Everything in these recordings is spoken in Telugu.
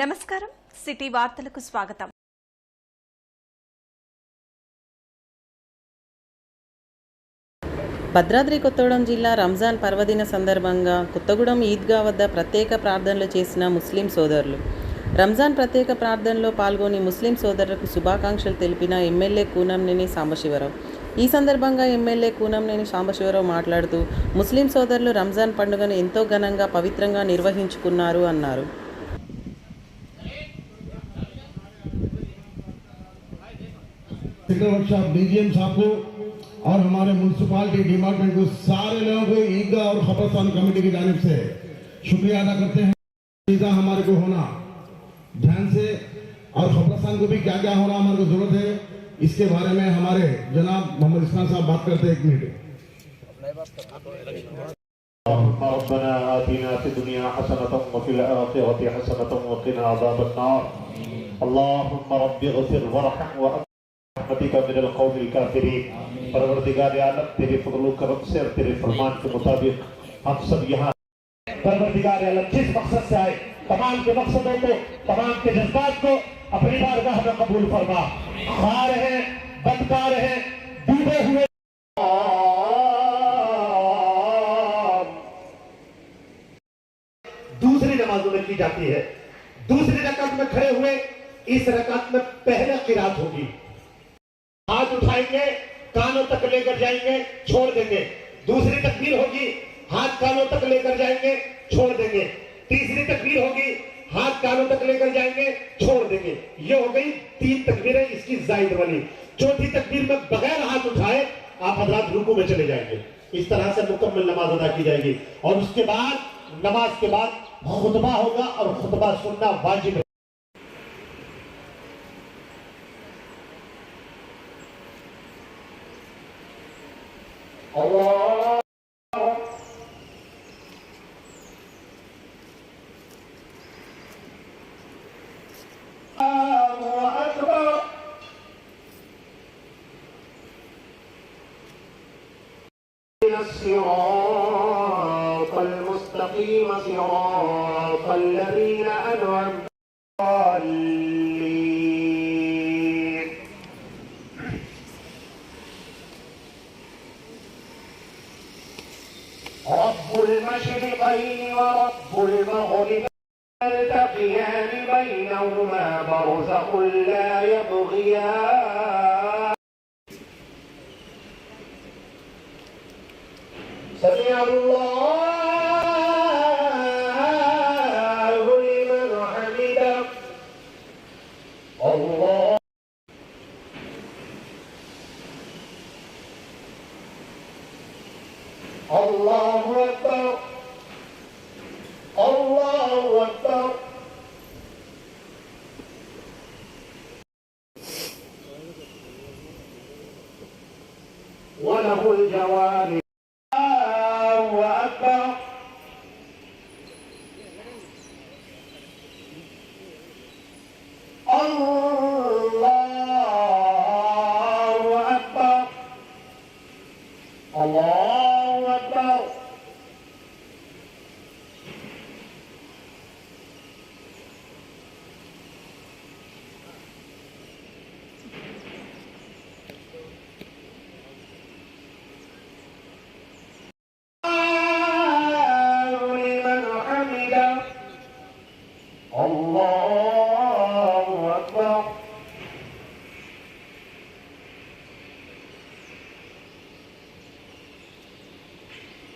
నమస్కారం. సిటీ వార్తలకు స్వాగతం. భద్రాద్రి కొత్తగూడెం జిల్లా రంజాన్ పర్వదిన సందర్భంగా కొత్తగూడెం ఈద్గా వద్ద ప్రత్యేక ప్రార్థనలు చేసిన ముస్లిం సోదరులు. రంజాన్ ప్రత్యేక ప్రార్థనలో పాల్గొని ముస్లిం సోదరులకు శుభాకాంక్షలు తెలిపిన ఎమ్మెల్యే కూనంనేని సాంబశివరావు. ఈ సందర్భంగా ఎమ్మెల్యే కూనంనేని సాంబశివరావు మాట్లాడుతూ ముస్లిం సోదరులు రంజాన్ పండుగను ఎంతో ఘనంగా పవిత్రంగా నిర్వహించుకున్నారు అన్నారు. فکر ورکشاپ ڈی صاحب کو اور ہمارے میونسپالٹی ڈپارٹمنٹ کو سارے لوگوں کو عیدگاہ اور خبرستان کمیٹی کی جانب سے شکریہ ادا کرتے ہیں۔ عیدگاہ ہمارے کو ہونا، دھیان سے اور خبرستان کو بھی کیا کیا ہونا ہمارے کو ضرورت ہے۔ اس کے بارے میں ہمارے جناب محمد اسلام صاحب بات کرتے ہیں ایک منٹ۔ اللهم ربنا آتنا في الدنيا حسنة وفي الآخرة حسنة وقنا عذاب النار۔ اللهم رب اغفر وارحم وأكرم۔ برحمتی کا من القوم الکافرین پروردگار عالم تیرے فضل و کرم سے اور تیرے فرمان کے مطابق ہم سب یہاں پروردگار عالم جس مقصد سے آئے تمام کے مقصدوں کو تمام کے جذبات کو اپنی بارگاہ میں قبول فرما۔ خار ہیں بدکار ہیں ڈوبے ہوئے۔ دوسری نمازوں میں کی جاتی ہے۔ دوسری رکعت میں کھڑے ہوئے اس رکعت میں پہلے قرآن ہوگی۔ ہاتھ اٹھائیں گے، کانوں تک لے کر جائیں گے، چھوڑ دیں گے۔ دوسری تکبیر ہوگی، ہاتھ کانوں تک لے کر جائیں گے، چھوڑ دیں گے۔ تیسری تکبیر ہوگی، ہاتھ کانوں تک لے کر جائیں گے، چھوڑ دیں گے۔ یہ ہو گئی تین تکبیریں اس کی زائد والی چوتھی تکبیر میں بغیر ہاتھ اٹھائے آپ حضرات رکو میں چلے جائیں گے۔ اس طرح سے مکمل نماز ادا کی جائے گی۔ اور اس کے بعد، نماز کے بعد خطبہ ہوگا اور خطبہ سننا واجب ہے Allahu Akbar الصراط المستقيم صراط الذين أنعمت المشرقين ورب المغربين يلتقيان بينهما لا يبغيان سمع الله الله أكبر. وله أكبر. الله أكبر. الله أكبر الله لمن حمده الله أكبر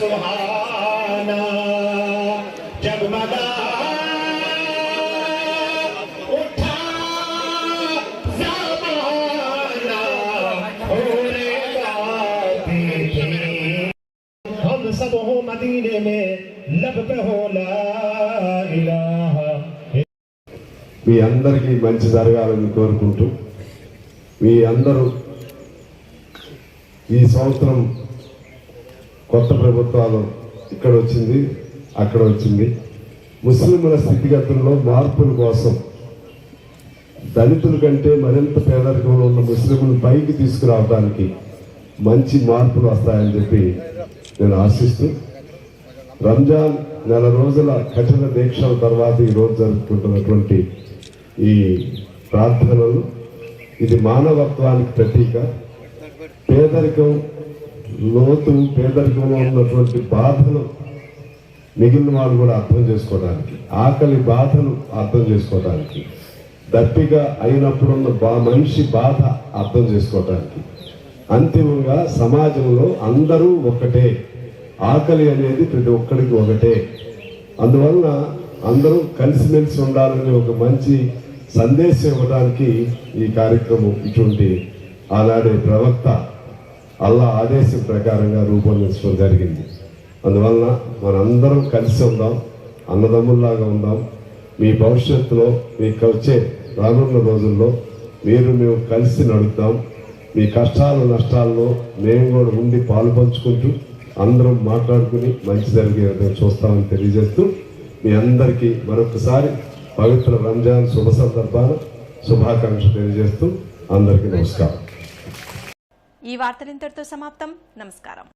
सुहाना जगमगा उठा जमाना होने हम सब हो मदीने में लब पे हो ला इलाहा మీ అందరికీ మంచి జరగాలని కోరుకుంటూ మీ అందరూ ఈ సంవత్సరం కొత్త ప్రభుత్వాలు ఇక్కడ వచ్చింది అక్కడ వచ్చింది. ముస్లింల స్థితిగతుల్లో మార్పుల కోసం దళితుల కంటే మరింత పేదరికంలో ఉన్న ముస్లింలు పైకి తీసుకురావడానికి మంచి మార్పులు వస్తాయని చెప్పి నేను ఆశిస్తూ రంజాన్ నెల రోజుల కఠిన దీక్షల తర్వాత ఈ రోజు జరుపుకుంటున్నటువంటి ఈ ప్రార్థనలు ఇది మానవత్వానికి ప్రతీక. పేదరికం లోతు పేదరికంలో ఉన్నటువంటి బాధలు మిగిలిన వాళ్ళు కూడా అర్థం చేసుకోవడానికి ఆకలి బాధలు అర్థం చేసుకోవడానికి దప్పిగా అయినప్పుడున్న బా మనిషి బాధ అర్థం చేసుకోవడానికి. అంతిమంగా సమాజంలో అందరూ ఒకటే. ఆకలి అనేది ప్రతి ఒక్కరికి ఒకటే. అందువలన అందరూ కలిసిమెలిసి ఉండాలని ఒక మంచి సందేశం ఇవ్వడానికి ఈ కార్యక్రమం ఇటువంటి ఆనాడే ప్రవక్త అల్లా ఆదేశం ప్రకారంగా రూపొందించడం జరిగింది. అందువలన మనందరం కలిసి ఉందాం అన్నదమ్ముల్లాగా ఉందాం. మీ భవిష్యత్తులో మీకు వచ్చే రానున్న రోజుల్లో మీరు మేము కలిసి నడుద్దాం. మీ కష్టాలు నష్టాల్లో మేము కూడా ఉండి పాలు పంచుకుంటూ అందరం మాట్లాడుకుని మంచి జరిగే విధంగా చూస్తామని తెలియజేస్తూ మీ అందరికీ మరొకసారి పవిత్ర రంజాన్ శుభ సందర్భాన శుభాకాంక్షలు తెలియజేస్తూ అందరికీ నమస్కారం. ఈ వార్తలు ఇంతటితో సమాప్తం. నమస్కారం.